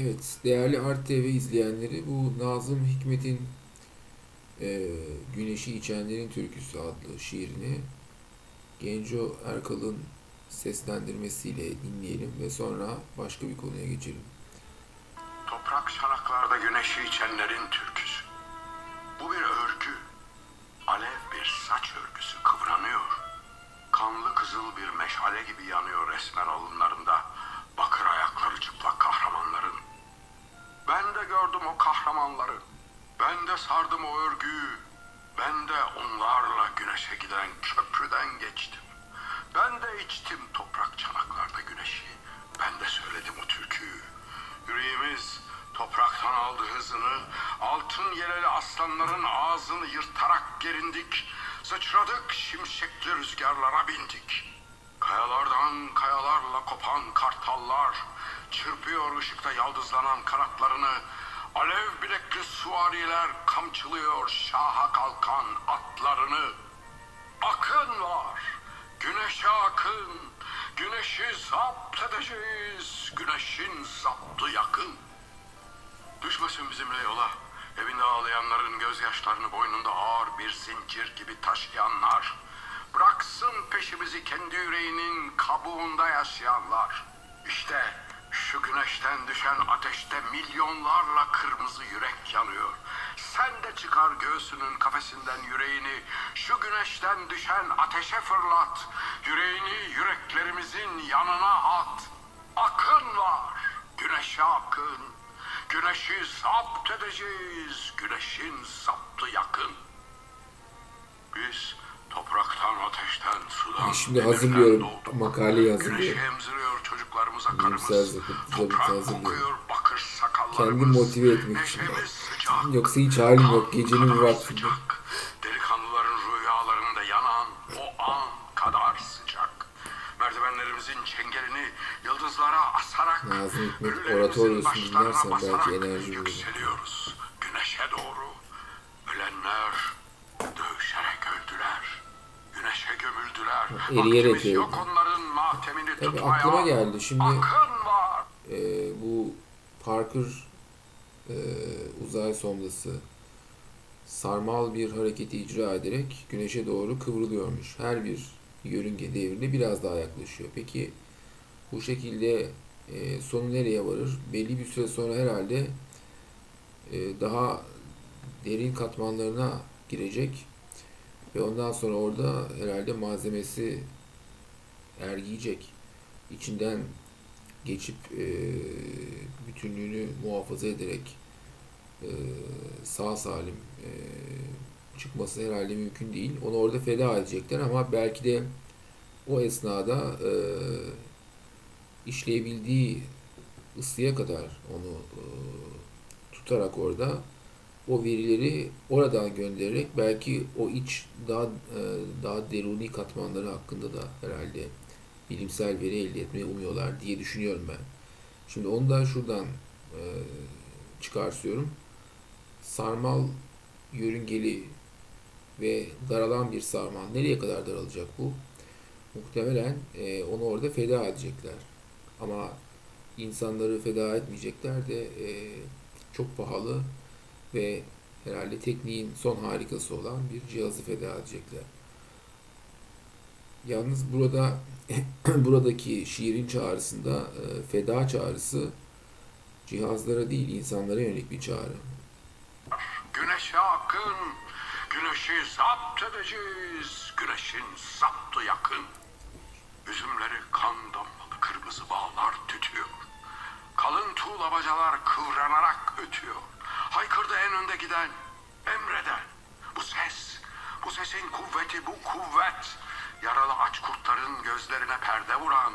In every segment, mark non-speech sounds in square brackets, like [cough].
Evet, değerli Art TV izleyenleri bu Nazım Hikmet'in e, Güneşi İçenlerin Türküsü adlı şiirini Genco Erkal'ın seslendirmesiyle dinleyelim ve sonra başka bir konuya geçelim. Toprak şanaklarda güneşi içenlerin türküsü. Bu bir örgü. Alev bir saç örgüsü kıvranıyor. Kanlı kızıl bir meşale gibi yanıyor resmen alınlarında. Gördüm o kahramanları. Ben de sardım o örgüyü. Ben de onlarla güneşe giden köprüden geçtim. Ben de içtim toprak çanaklarda güneşi. Ben de söyledim o türküyü. Yüreğimiz topraktan aldı hızını. Altın yeleli aslanların ağzını yırtarak gerindik. Sıçradık şimşekli rüzgarlara bindik. Kayalardan kayalarla kopan kartallar çırpıyor ışıkta yaldızlanan kanatlarını. Alev bilekli süvariler kamçılıyor şaha kalkan atlarını. Akın var, güneşe akın. Güneşi zapt edeceğiz, güneşin zaptı yakın. Düşmesin bizimle yola. Evinde ağlayanların gözyaşlarını boynunda ağır bir zincir gibi taşıyanlar. Bıraksın peşimizi kendi yüreğinin kabuğunda yaşayanlar. İşte şu güneşten düşen ateşte milyonlarla kırmızı yürek yanıyor. Sen de çıkar göğsünün kafesinden yüreğini şu güneşten düşen ateşe fırlat. Yüreğini yüreklerimizin yanına at. Akın var, güneşe akın. Güneşi zapt edeceğiz, güneşin zaptı yakın. Biz topraktan, ateşten, sudan, şimdi hazırlıyorum, makaleyi hazırlıyorum. Kanımız. zıpıtı Toprak kokuyor bakır sakallarımız. Kendimi motive etmek için. Sıcak. Yoksa hiç halim yok. Gecenin bir sıcak. Delikanlıların rüyalarında yanan o an kadar sıcak. Merdivenlerimizin çengelini yıldızlara asarak Nazım Hikmet başlarına dinlersen belki enerji bulur. Güneşe doğru. Ölenler dövüşerek öldüler. Güneşe gömüldüler. eriyerek Vaktimiz Tabii aklıma geldi. Şimdi e, bu Parker e, uzay sondası sarmal bir hareketi icra ederek güneşe doğru kıvrılıyormuş. Her bir yörünge devrinde biraz daha yaklaşıyor. Peki bu şekilde e, sonu nereye varır? Belli bir süre sonra herhalde e, daha derin katmanlarına girecek ve ondan sonra orada herhalde malzemesi ergiyecek. İçinden geçip e, bütünlüğünü muhafaza ederek e, sağ salim e, çıkması herhalde mümkün değil. Onu orada feda edecekler ama belki de o esnada e, işleyebildiği ısıya kadar onu e, tutarak orada o verileri oradan göndererek belki o iç daha e, daha deruni katmanları hakkında da herhalde bilimsel veri elde etmeyi umuyorlar diye düşünüyorum ben. Şimdi onu da şuradan e, çıkarsıyorum. Sarmal yörüngeli ve daralan bir sarmal nereye kadar daralacak bu? Muhtemelen e, onu orada feda edecekler. Ama insanları feda etmeyecekler de e, çok pahalı ve herhalde tekniğin son harikası olan bir cihazı feda edecekler. Yalnız burada [clears throat] buradaki şiirin çağrısında e, feda çağrısı cihazlara değil insanlara yönelik bir çağrı. Güneşe akın, güneşi zapt edeceğiz, güneşin zaptı yakın. Üzümleri kan damlalı kırmızı bağlar tütüyor. Kalın tuğla kıvranarak ötüyor. Haykırdı en önde giden, emreden. Bu ses, bu sesin kuvveti bu kuvvet. Yaralı aç kurtların gözlerine perde vuran,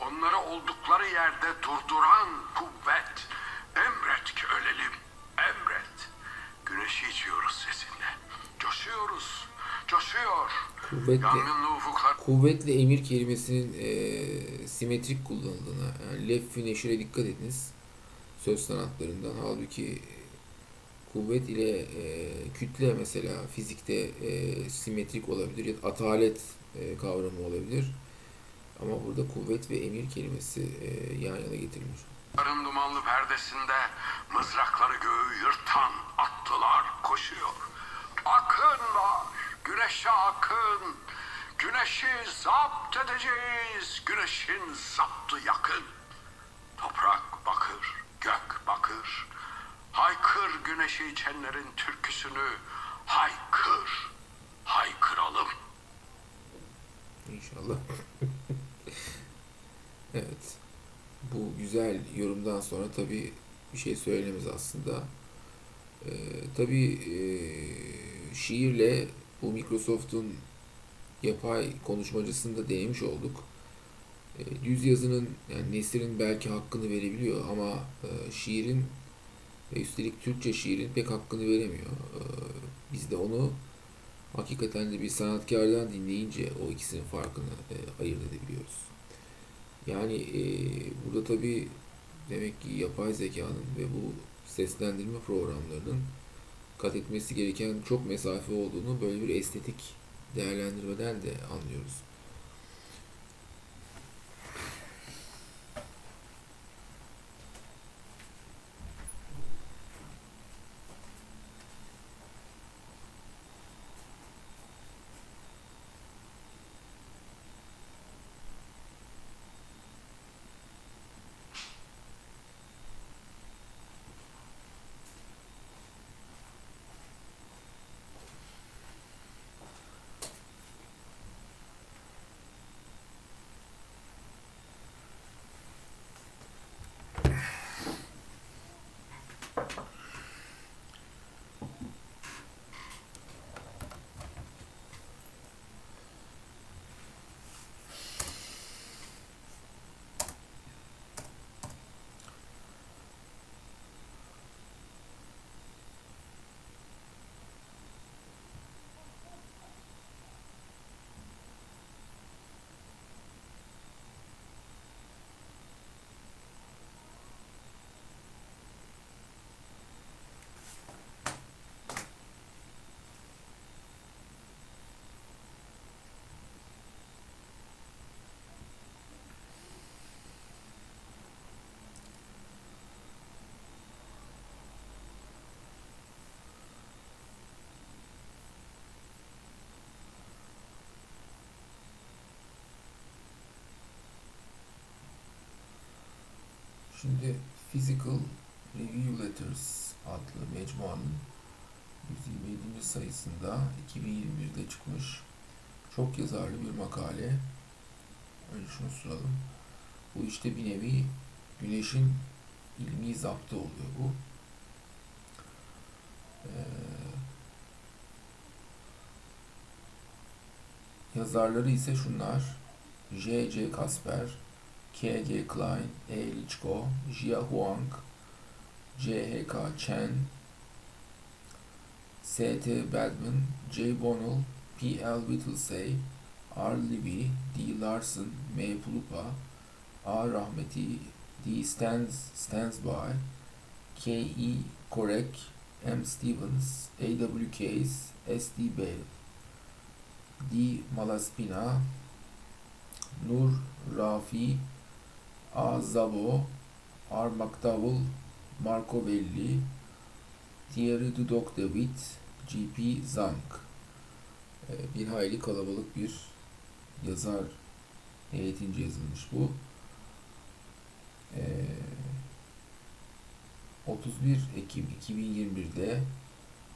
onları oldukları yerde durduran kuvvet. Emret ki ölelim, emret. Güneşi içiyoruz sesinde. Coşuyoruz, coşuyor. Kuvvetle, ufuklar kuvvetle emir kelimesinin e, simetrik kullanıldığına, yani lef-i neşire dikkat ediniz söz sanatlarından. Halbuki kuvvet ile e, kütle mesela fizikte e, simetrik olabilir ya da atalet e, kavramı olabilir. Ama burada kuvvet ve emir kelimesi e, yan yana getirilmiş. Yarın dumanlı perdesinde mızrakları göğü yırtan atlılar koşuyor. Akınlar, güneşe akın. Güneşi zapt edeceğiz. Güneşin zaptı yakın. Toprak bakır, gök bakır. Haykır güneşi içenlerin türküsünü. Haykır, haykıralım. İnşallah. [laughs] evet. Bu güzel yorumdan sonra tabii bir şey söylememiz aslında. Ee, tabii e, şiirle bu Microsoft'un yapay konuşmacısını da denemiş olduk. E, düz yazının yani Nesir'in belki hakkını verebiliyor ama e, şiirin ve üstelik Türkçe şiirin pek hakkını veremiyor. E, biz de onu hakikaten de bir sanatkardan dinleyince o ikisinin farkını e, ayırt edebiliyoruz. Yani e, burada tabii demek ki yapay zekanın ve bu seslendirme programlarının kat etmesi gereken çok mesafe olduğunu böyle bir estetik değerlendirmeden de anlıyoruz. Şimdi Physical Review Letters adlı mecmuanın 127. sayısında 2021'de çıkmış çok yazarlı bir makale. Önce şunu soralım. Bu işte bir nevi güneşin ilmi zaptı oluyor bu. Ee, yazarları ise şunlar. J.C. Kasper, K.G. Klein, E. Lichko, Jia Huang, C.H.K. Chen, S.T. Badman, J. Bonnell, P.L. Whittlesey, R. Libby, D. Larson, M. Pulupa, A. Rahmeti, D. Stands, Stands By, K.E. Korek, M. Stevens, A.W. Case, S.D. Bale, D. Malaspina, Nur Rafi, A. Zabo, R. McDowell, Marco Belli, Thierry Dudok David, G.P. Zank. Ee, Bir hayli kalabalık bir yazar heyetince yazılmış bu. Ee, 31 Ekim 2021'de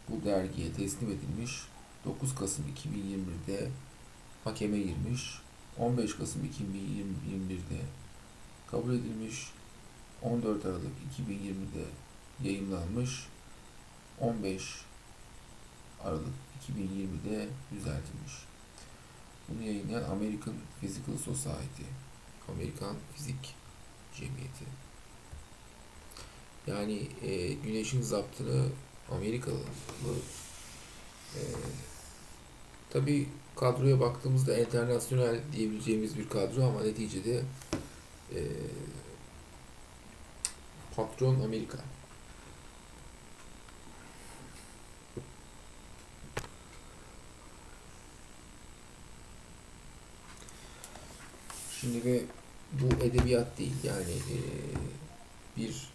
bu dergiye teslim edilmiş. 9 Kasım 2021'de hakeme girmiş. 15 Kasım 2021'de kabul edilmiş. 14 Aralık 2020'de yayımlanmış. 15 Aralık 2020'de düzeltilmiş. Bunu yayınlayan American Physical Society, Amerikan Fizik Cemiyeti. Yani e, güneşin zaptını Amerikalı e, tabi kadroya baktığımızda internasyonel diyebileceğimiz bir kadro ama neticede e, patron Amerika. Şimdi ve bu edebiyat değil yani e, bir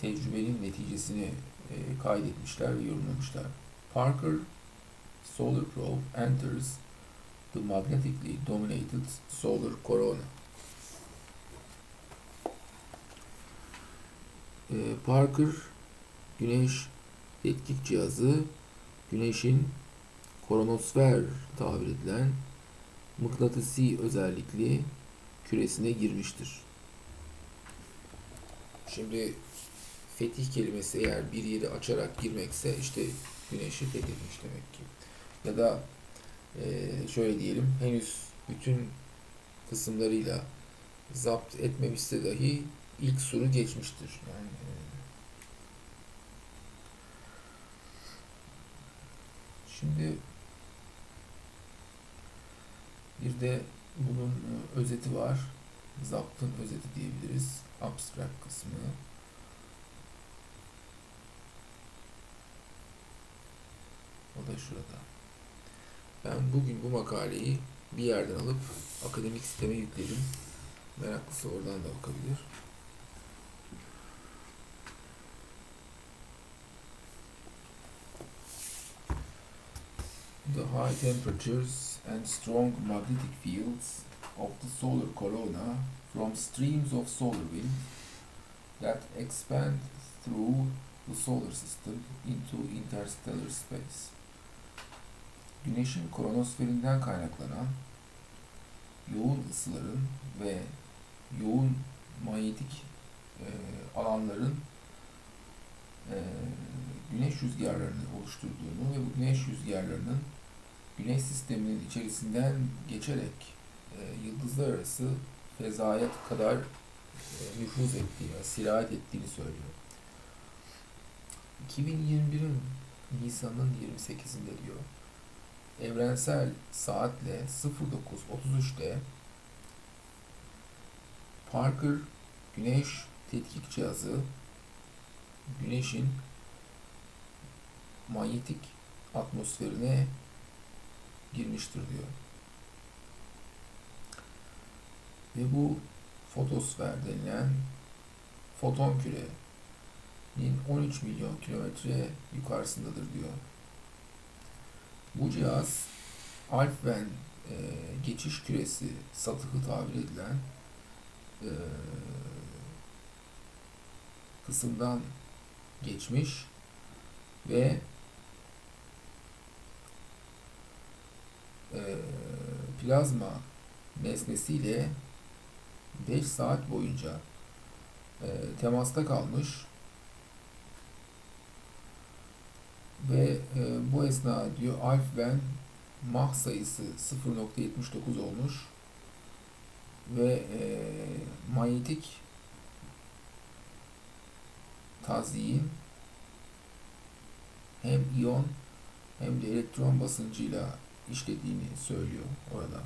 tecrübenin neticesini e, kaydetmişler ve yorumlamışlar. Parker Solar Probe enters the magnetically dominated solar corona. E, Parker Güneş tetkik cihazı Güneşin koronosfer tabir edilen mıknatısi özellikli küresine girmiştir. Şimdi fetih kelimesi eğer bir yeri açarak girmekse işte güneşi fethetmiş demek ki. Ya da eee, şöyle diyelim henüz bütün kısımlarıyla zapt etmemişse dahi ilk suru geçmiştir. Yani eee, şimdi bir de bunun e, özeti var. Zaptın özeti diyebiliriz. Abstract kısmı. O da şurada. Ben bugün bu makaleyi bir yerden alıp akademik siteme yükledim. Meraklısı oradan da bakabilir. The high temperatures and strong magnetic fields of the solar corona from streams of solar wind that expand through the solar system into interstellar space. Güneşin kronosferinden kaynaklanan yoğun ısıların ve yoğun manyetik e, alanların e, güneş rüzgarlarını oluşturduğunu ve bu güneş rüzgarlarının güneş sisteminin içerisinden geçerek e, yıldızlar arası fezaya kadar e, nüfuz ettiği, yani sirayet ettiğini söylüyor. 2021'in Nisan'ın 28'inde diyor. Evrensel saatle 09.33'te Parker Güneş Tetkik Cihazı Güneş'in manyetik atmosferine girmiştir diyor. Ve bu fotosfer denilen foton kürenin 13 milyon kilometre yukarısındadır diyor. Bu cihaz Alfven e, geçiş küresi satıhı tabir edilen e, kısımdan geçmiş ve e, plazma nesnesiyle 5 saat boyunca e, temasta kalmış ve e, bu esnada diyor Alfven Mach sayısı 0.79 olmuş ve manyetik tazyiğin hem iyon hem de elektron basıncıyla işlediğini söylüyor orada.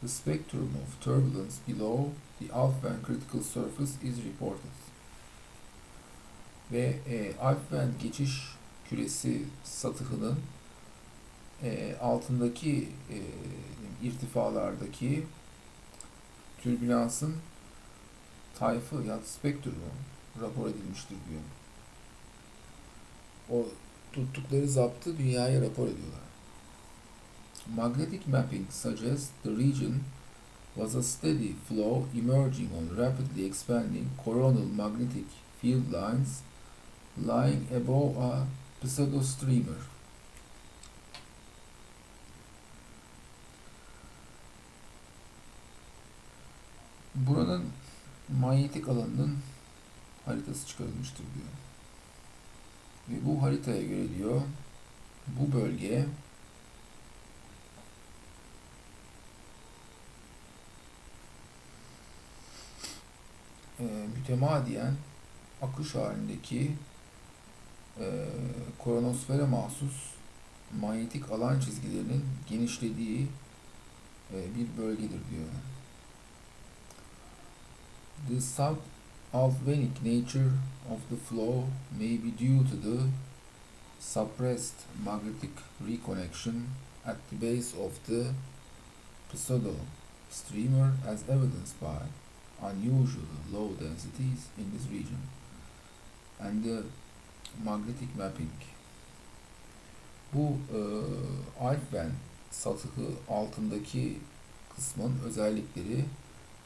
The spectrum of turbulence below the Alfvén critical surface is reported. Ve e, Alfvén geçiş küresi satıhının e, altındaki e, irtifalardaki türbülansın tayfı ya da spektrumu rapor edilmiştir diyor. O tuttukları zaptı dünyaya rapor ediyorlar. Magnetic mapping suggests the region was a steady flow emerging on rapidly expanding coronal magnetic field lines lying above a pseudostreamer. Buranın manyetik alanının haritası çıkarılmıştır diyor. Ve bu haritaya göre diyor bu bölge e, mütemadiyen akış halindeki e, kronosfere mahsus manyetik alan çizgilerinin genişlediği e, bir bölgedir diyor. The subalfvenic nature of the flow may be due to the suppressed magnetic reconnection at the base of the pseudo streamer as evidenced by unusually low densities in this region and the magnetic mapping. Bu e, Alphen satıhı altındaki kısmın özellikleri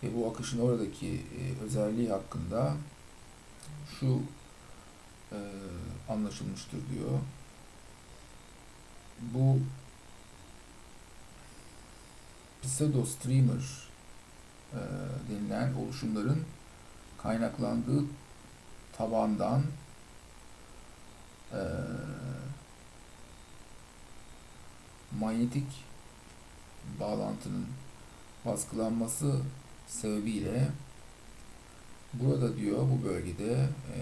ve bu akışın oradaki e, özelliği hakkında şu e, anlaşılmıştır diyor. Bu pseudo streamer e, denilen oluşumların kaynaklandığı tabandan e, manyetik bağlantının baskılanması sebebiyle burada diyor bu bölgede e,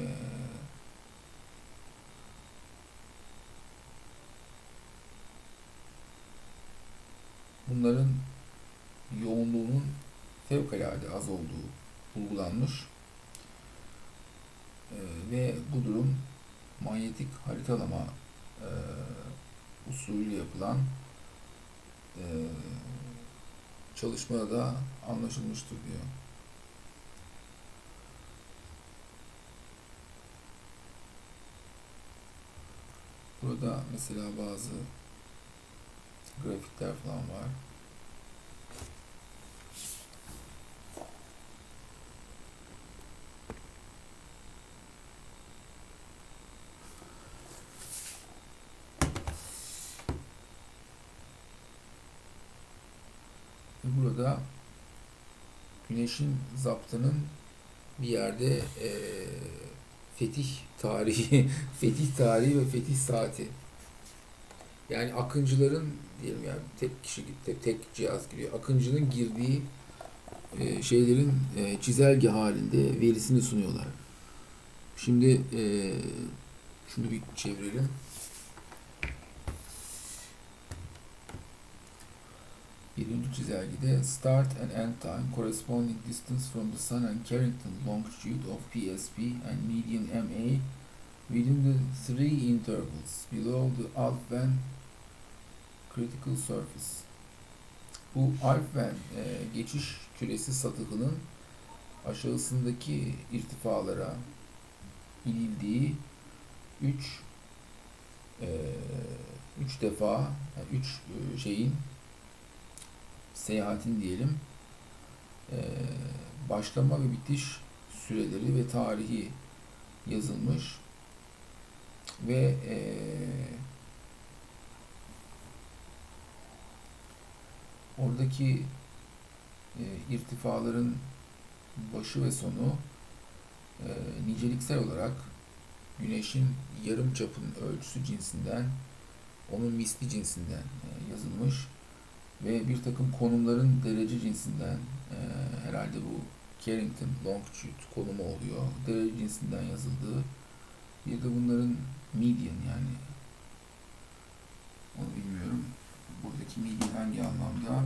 bunların yoğunluğunun fevkalade az olduğu bulgulanmış. E, ve bu durum manyetik haritalama e, usulüyle yapılan e, çalışmada da anlaşılmıştır diyor. Burada mesela bazı grafikler falan var. Ve burada güneşin zaptının bir yerde eee, fetih tarihi, [laughs] fetih tarihi ve fetih saati. Yani akıncıların diyelim yani tek kişi tek, tek cihaz giriyor. Akıncının girdiği eee, şeylerin eee, çizelge halinde verisini sunuyorlar. Şimdi eee, şunu bir çevirelim. Birinci çizelgede start and end time corresponding distance from the sun and Carrington longitude of PSP and median MA within the three intervals below the Alfvén critical surface. Bu Alfvén e, geçiş küresi satıhının aşağısındaki irtifalara inildiği 3 3 defa 3 şeyin seyahatin diyelim eee, başlama ve bitiş süreleri ve tarihi yazılmış ve eee, oradaki eee, irtifaların başı ve sonu eee, niceliksel olarak Güneşin yarım çapın ölçüsü cinsinden onun misli cinsinden eee, yazılmış ve bir takım konumların derece cinsinden e, herhalde bu Carrington longitude konumu oluyor. Derece cinsinden yazıldığı. Bir de bunların median yani onu bilmiyorum. Buradaki median hangi anlamda?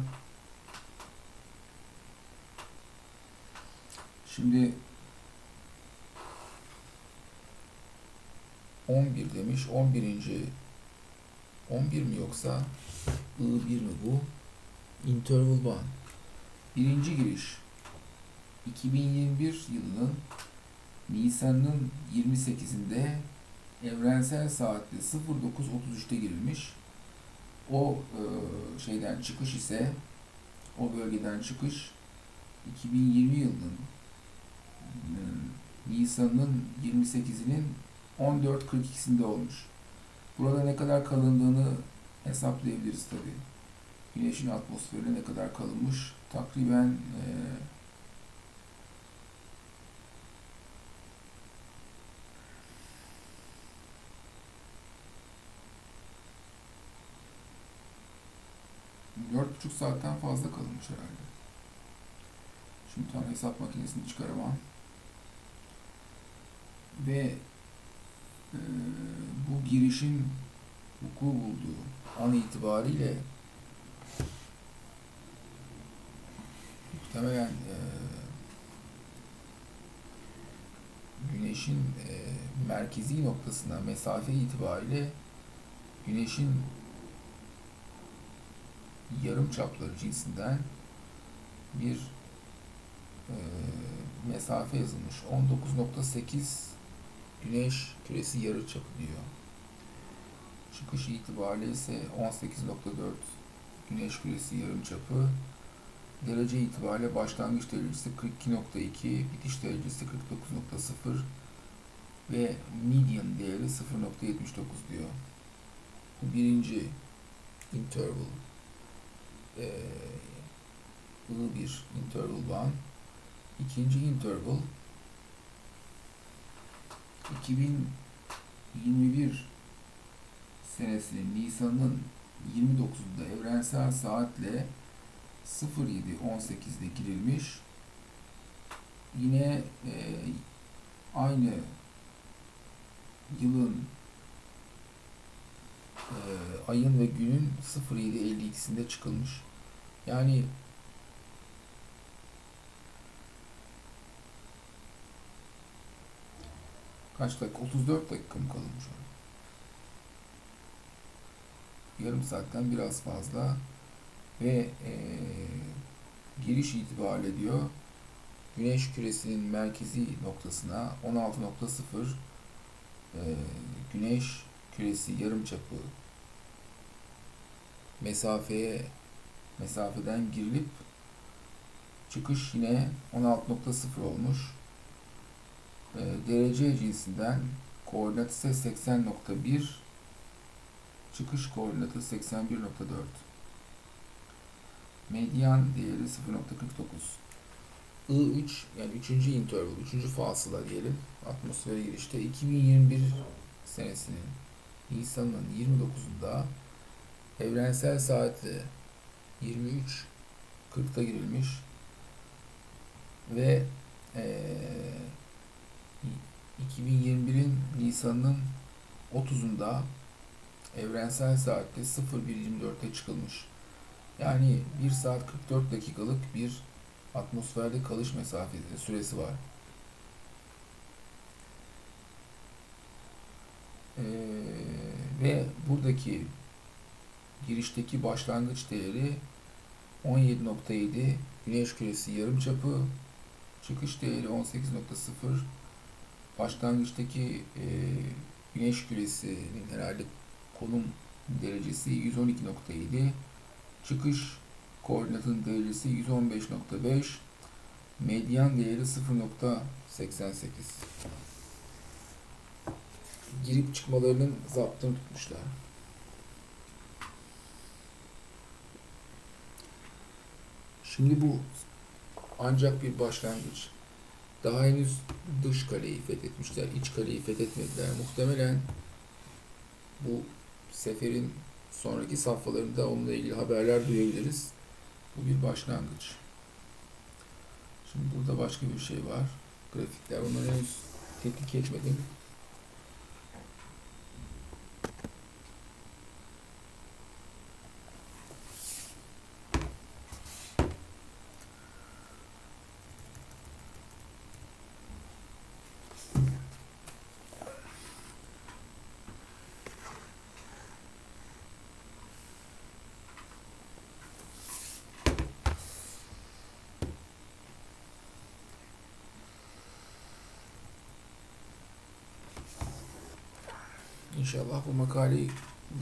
Şimdi 11 demiş. 11. 11 mi yoksa I1 mi bu? Interval 1. Birinci giriş 2021 yılının Nisan'ın 28'inde evrensel saatte 09.33'te girilmiş. O e, şeyden çıkış ise o bölgeden çıkış 2020 yılının e, Nisan'ın 28'inin 14.42'sinde olmuş. Burada ne kadar kalındığını hesaplayabiliriz tabi. Güneşin atmosferine ne kadar kalınmış? Takriben e, dört buçuk saatten fazla kalınmış herhalde. Şimdi tam hesap makinesini çıkaramam. Ve e, bu girişin vuku bulduğu an itibariyle muhtemelen e, güneşin e, merkezi noktasına mesafe itibariyle güneşin yarım çapları cinsinden bir e, mesafe yazılmış. 19.8 güneş küresi yarıçapı diyor. Çıkış itibariyle ise 18.4 güneş küresi yarımçapı. Derece itibariyle başlangıç derecesi 42.2, bitiş derecesi 49.0 ve median değeri 0.79 diyor. Bu birinci interval. Ee, ığ bir interval bağın. İkinci interval 2021 senesinin Nisan'ın 29'unda evrensel saatle 07.18'de girilmiş. Yine e, aynı yılın e, ayın ve günün 07.52'sinde çıkılmış. Yani kaç dakika? 34 dakika mı kalmış? Yarım saatten biraz fazla ve e, giriş itibariyle diyor Güneş küresinin merkezi noktasına 16.0 e, Güneş küresi yarımçapı mesafeye mesafeden girilip çıkış yine 16.0 olmuş. E, derece cinsinden koordinat ise 80.1 çıkış koordinatı 81.4 medyan değeri 0.49 I3 yani 3. interval, 3. fasıla diyelim atmosfere girişte 2021 senesinin Nisan'ın 29'unda evrensel saatle 23.40'da girilmiş ve eee 2021'in Nisan'ın 30'unda evrensel saatte 01.24'te çıkılmış. Yani 1 saat 44 dakikalık bir atmosferde kalış mesafesi süresi var. Ee, ve buradaki girişteki başlangıç değeri 17.7 güneş küresi yarımçapı çıkış değeri 18.0 başlangıçtaki e, güneş küresinin herhalde konum derecesi 112.7 çıkış koordinatın derecesi 115.5 medyan değeri 0.88 girip çıkmalarının zaptını tutmuşlar. Şimdi bu ancak bir başlangıç. Daha henüz dış kaleyi fethetmişler, iç kaleyi fethetmediler. Muhtemelen bu seferin sonraki safhalarında onunla ilgili haberler duyabiliriz. Bu bir başlangıç. Şimdi burada başka bir şey var. Grafikler. Onları henüz tetkik etmedim. İnşallah bu makaleyi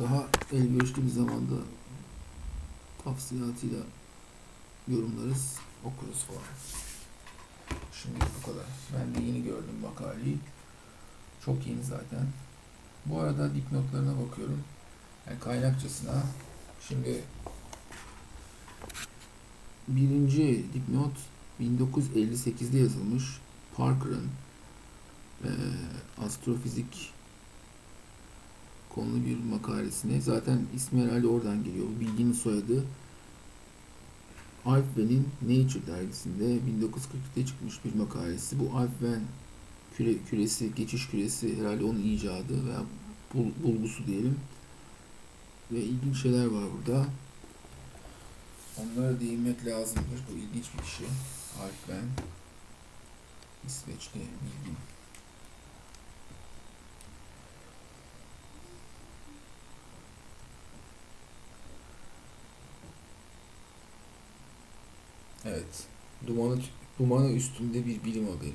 daha elverişli bir zamanda tafsilatıyla yorumlarız, okuruz falan. Şimdi bu kadar. Ben de yeni gördüm makaleyi. Çok yeni zaten. Bu arada dipnotlarına bakıyorum. Yani kaynakçasına. Şimdi birinci dipnot 1958'de yazılmış. Parker'ın eee astrofizik konulu bir makalesine. Zaten ismi herhalde oradan geliyor. Bilginin soyadı. Alf Wenn'in Nature dergisinde 1940'da çıkmış bir makalesi. Bu Alf Wenn küre, küresi, geçiş küresi herhalde onun icadı veya bul, bulgusu diyelim. Ve ilginç şeyler var burada. Onlara değinmek lazımdır. Bu ilginç bir kişi. Alf Wenn. İsveçli bilgin. Evet. Dumanı Humana üstünde bir bilim haberi.